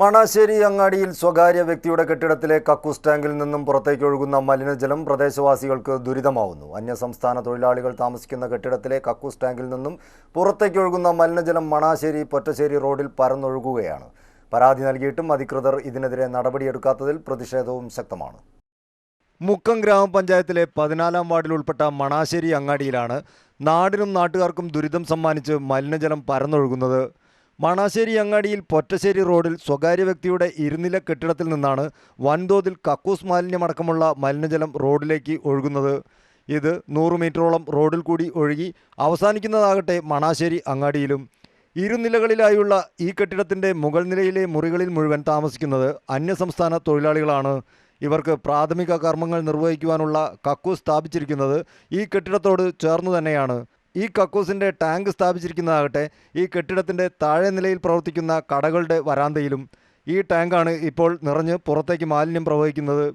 മണാശ്ശേരി അങ്ങാടിയിൽ സ്വകാര്യ വ്യക്തിയുടെ കെട്ടിടത്തിലെ കക്കൂസ് ടാങ്കിൽ നിന്നും പുറത്തേക്ക് ഒഴുകുന്ന മലിനജലം പ്രദേശവാസികൾക്ക് ദുരിതമാവുന്നു. അന്യസംസ്ഥാന തൊഴിലാളികൾ താമസിക്കുന്ന കെട്ടിടത്തിലെ കക്കൂസ് ടാങ്കിൽ നിന്നും പുറത്തേക്ക് ഒഴുകുന്ന മലിനജലം മണാശ്ശേരി പൊറ്റശ്ശേരി റോഡിൽ പരന്നൊഴുകുകയാണ്. പരാതി നൽകിയിട്ടും അധികൃതർ ഇതിനെതിരെ നടപടിയെടുക്കാത്തതിൽ പ്രതിഷേധവും ശക്തമാണ്. മുക്കം ഗ്രാമപഞ്ചായത്തിലെ പതിനാലാം വാർഡിൽ ഉൾപ്പെട്ട മണാശ്ശേരി അങ്ങാടിയിലാണ് നാടിനും നാട്ടുകാർക്കും ദുരിതം സമ്മാനിച്ച് മലിനജലം പരന്നൊഴുകുന്നത്. മണാശ്ശേരി അങ്ങാടിയിൽ പൊറ്റശ്ശേരി റോഡിൽ സ്വകാര്യ വ്യക്തിയുടെ ഇരുനില കെട്ടിടത്തിൽ നിന്നാണ് വൻതോതിൽ കക്കൂസ് മാലിന്യമടക്കമുള്ള മലിനജലം റോഡിലേക്ക് ഒഴുകുന്നത്. ഇത് നൂറ് മീറ്ററോളം റോഡിൽ കൂടി ഒഴുകി അവസാനിക്കുന്നതാകട്ടെ മണാശ്ശേരി അങ്ങാടിയിലും. ഇരുനിലകളിലായുള്ള ഈ കെട്ടിടത്തിന്റെ മുകൾ നിലയിലെ മുറികളിൽ മുഴുവൻ താമസിക്കുന്നത് അന്യസംസ്ഥാന തൊഴിലാളികളാണ്. ഇവർക്ക് പ്രാഥമിക കർമ്മങ്ങൾ നിർവഹിക്കുവാനുള്ള കക്കൂസ് സ്ഥാപിച്ചിരിക്കുന്നത് ഈ കെട്ടിടത്തോട് ചേർന്നു തന്നെയാണ്. ഈ കക്കൂസിന്റെ ടാങ്ക് സ്ഥാപിച്ചിരിക്കുന്നതാകട്ടെ ഈ കെട്ടിടത്തിന്റെ താഴെ നിലയിൽ പ്രവർത്തിക്കുന്ന കടകളുടെ വരാന്തയിലും ഈ ടാങ്കാണ് ഇപ്പോൾ നിറഞ്ഞ് പുറത്തേക്ക് മാലിന്യം പ്രവഹിക്കുന്നത്.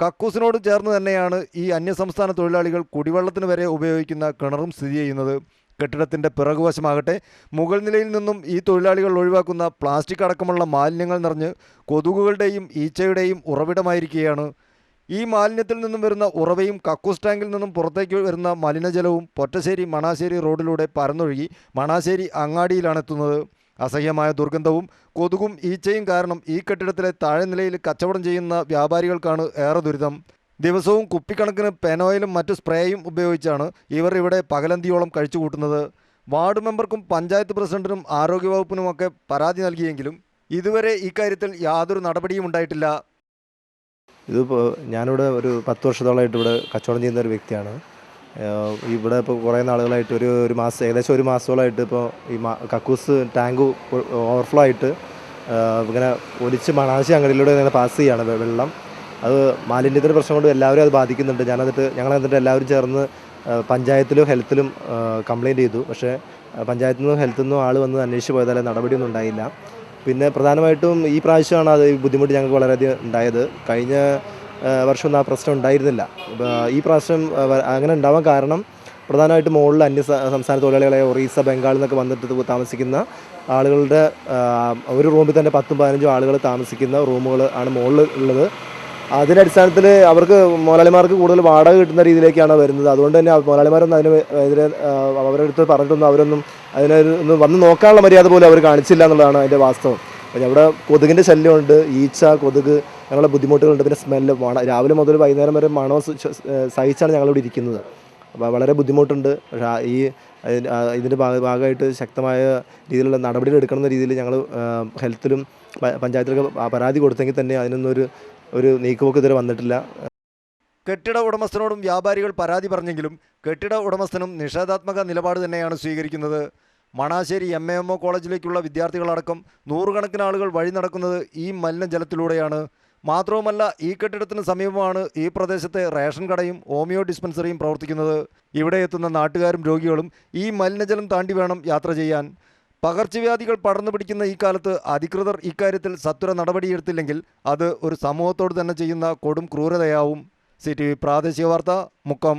കക്കൂസിനോട് ചേർന്ന് തന്നെയാണ് ഈ അന്യസംസ്ഥാന തൊഴിലാളികൾ കുടിവെള്ളത്തിന് വരെ ഉപയോഗിക്കുന്ന കിണറും സ്ഥിതി ചെയ്യുന്നത്. കെട്ടിടത്തിന്റെ പിറകുവശമാകട്ടെ മുകൾ നിലയിൽ നിന്നും ഈ തൊഴിലാളികൾ ഒഴിവാക്കുന്ന പ്ലാസ്റ്റിക് അടക്കമുള്ള മാലിന്യങ്ങൾ നിറഞ്ഞ് കൊതുകുകളുടെയും ഈച്ചയുടെയും ഉറവിടമായിരിക്കുകയാണ്. ഈ മാലിന്യത്തിൽ നിന്നും വരുന്ന ഉറവയും കക്കൂസ് ടാങ്കിൽ നിന്നും പുറത്തേക്ക് വരുന്ന മലിനജലവും പൊറ്റശ്ശേരി മണാശ്ശേരി റോഡിലൂടെ പരന്നൊഴുകി മണാശ്ശേരി അങ്ങാടിയിലാണ് എത്തുന്നത്. അസഹ്യമായ ദുർഗന്ധവും കൊതുകും ഈച്ചയും കാരണം ഈ കെട്ടിടത്തിലെ താഴെ നിലയിൽ കച്ചവടം ചെയ്യുന്ന വ്യാപാരികൾക്കാണ് ഏറെ ദുരിതം. ദിവസവും കുപ്പിക്കണക്കിന് പെനോയിലും മറ്റു സ്പ്രേയും ഉപയോഗിച്ചാണ് ഇവർ ഇവിടെ പകലന്തിയോളം കഴിച്ചുകൂട്ടുന്നത്. വാർഡ് മെമ്പർക്കും പഞ്ചായത്ത് പ്രസിഡന്റിനും ആരോഗ്യവകുപ്പിനുമൊക്കെ പരാതി നൽകിയെങ്കിലും ഇതുവരെ ഇക്കാര്യത്തിൽ യാതൊരു നടപടിയും ഉണ്ടായിട്ടില്ല. ഇതിപ്പോൾ ഞാനിവിടെ ഒരു പത്ത് വർഷത്തോളമായിട്ട് ഇവിടെ കച്ചവടം ചെയ്യുന്ന ഒരു വ്യക്തിയാണ്. ഇവിടെ ഇപ്പോൾ കുറേ നാളുകളായിട്ട് ഒരു ഒരു മാസം ഏകദേശം ഒരു മാസത്തോളമായിട്ട് ഇപ്പോൾ ഈ മാ കക്കൂസ് ടാങ്ക് ഓവർഫ്ലോ ആയിട്ട് ഇങ്ങനെ ഒലിച്ച് മണാശി അങ്ങടിയിലൂടെ ഇങ്ങനെ പാസ് ചെയ്യുകയാണ് വെള്ളം. അത് മാലിന്യത്തിന്റെ പ്രശ്നം കൊണ്ട് എല്ലാവരും അത് ബാധിക്കുന്നുണ്ട്. ഞാനതിട്ട് ഞങ്ങൾ എന്നിട്ട് എല്ലാവരും ചേർന്ന് പഞ്ചായത്തിലും ഹെൽത്തിലും കംപ്ലയിന്റ് ചെയ്തു. പക്ഷേ പഞ്ചായത്തു നിന്നും ഹെൽത്തിൽ നിന്നും ആൾ വന്ന് അന്വേഷിച്ച് പോയതാലും നടപടിയൊന്നും ഉണ്ടായില്ല. പിന്നെ പ്രധാനമായിട്ടും ഈ പ്രാവശ്യമാണ് അത് ബുദ്ധിമുട്ട് ഞങ്ങൾക്ക് വളരെയധികം ഉണ്ടായത്. കഴിഞ്ഞ വർഷമൊന്നും ആ പ്രശ്നം ഉണ്ടായിരുന്നില്ല. ഈ പ്രാവശ്യം അങ്ങനെ ഉണ്ടാവാൻ കാരണം പ്രധാനമായിട്ടും മുകളിൽ അന്യ സംസ്ഥാന തൊഴിലാളികളെ ഒറീസ ബംഗാളിൽ നിന്നൊക്കെ വന്നിട്ട് താമസിക്കുന്ന ആളുകളുടെ ഒരു റൂമിൽ തന്നെ പത്തും പതിനഞ്ചും ആളുകൾ താമസിക്കുന്ന റൂമുകൾ ആണ് മുകളിൽ ഉള്ളത്. അതിന്റെ അടിസ്ഥാനത്തിൽ അവർക്ക് മുതലാളിമാർക്ക് കൂടുതൽ വാടക കിട്ടുന്ന രീതിയിലേക്കാണ് വരുന്നത്. അതുകൊണ്ട് തന്നെ മുതലാളിമാരൊന്നും അതിന് എതിരെ അവരുടെ അടുത്ത് പറഞ്ഞിട്ടൊന്നും അവരൊന്നും അതിനൊരു ഒന്ന് വന്ന് നോക്കാനുള്ള മര്യാദ പോലും അവർ കാണിച്ചില്ല എന്നുള്ളതാണ് അതിന്റെ വാസ്തവം. പിന്നെ അവിടെ കൊതുകിന്റെ ശല്യമുണ്ട് ഈച്ച കൊതുക് ഞങ്ങളുടെ ബുദ്ധിമുട്ടുകളുണ്ട്. പിന്നെ സ്മെല്ല് മണ രാവിലെ മുതൽ വൈകുന്നേരം വരെ ഏഹ് സഹിച്ചാണ് ഞങ്ങളിവിടെ ഇരിക്കുന്നത്. വളരെ ബുദ്ധിമുട്ടുണ്ട്. പക്ഷേ ഈ ഇതിന്റെ ഭാഗ- ഭാഗമായിട്ട് ശക്തമായ രീതിയിലുള്ള നടപടികൾ എടുക്കണമെന്ന രീതിയിൽ ഞങ്ങൾ ഹെൽത്തിലും പഞ്ചായത്തിലൊക്കെ പരാതി കൊടുത്തെങ്കിൽ തന്നെ അതിനൊന്നും ഒരു ഒരു നീക്കുപോക്ക് ഇതുവരെ വന്നിട്ടില്ല. കെട്ടിട ഉടമസ്ഥനോടും വ്യാപാരികൾ പരാതി പറഞ്ഞെങ്കിലും കെട്ടിട ഉടമസ്ഥനും നിഷേധാത്മക നിലപാട് തന്നെയാണ് സ്വീകരിക്കുന്നത്. Manassery M A M O കോളേജിലേക്കുള്ള വിദ്യാർത്ഥികളടക്കം നൂറുകണക്കിന് ആളുകൾ വഴി നടക്കുന്നത് ഈ മലിനജലത്തിലൂടെയാണ്. മാത്രവുമല്ല ഈ കെട്ടിടത്തിന് സമീപമാണ് ഈ പ്രദേശത്തെ റേഷൻ കടയും ഹോമിയോ ഡിസ്പെൻസറിയും പ്രവർത്തിക്കുന്നത്. ഇവിടെ എത്തുന്ന നാട്ടുകാരും രോഗികളും ഈ മലിനജലം താണ്ടി വേണം യാത്ര ചെയ്യാൻ. പകർച്ചവ്യാധികൾ പടർന്നു പിടിക്കുന്ന ഈ കാലത്ത് അധികൃതർ ഇക്കാര്യത്തിൽ സത്വര നടപടിയെടുത്തില്ലെങ്കിൽ അത് ഒരു സമൂഹത്തോട് തന്നെ ചെയ്യുന്ന കൊടും ക്രൂരതയാവും. സി ടി വി പ്രാദേശിക വാർത്ത മുക്കം.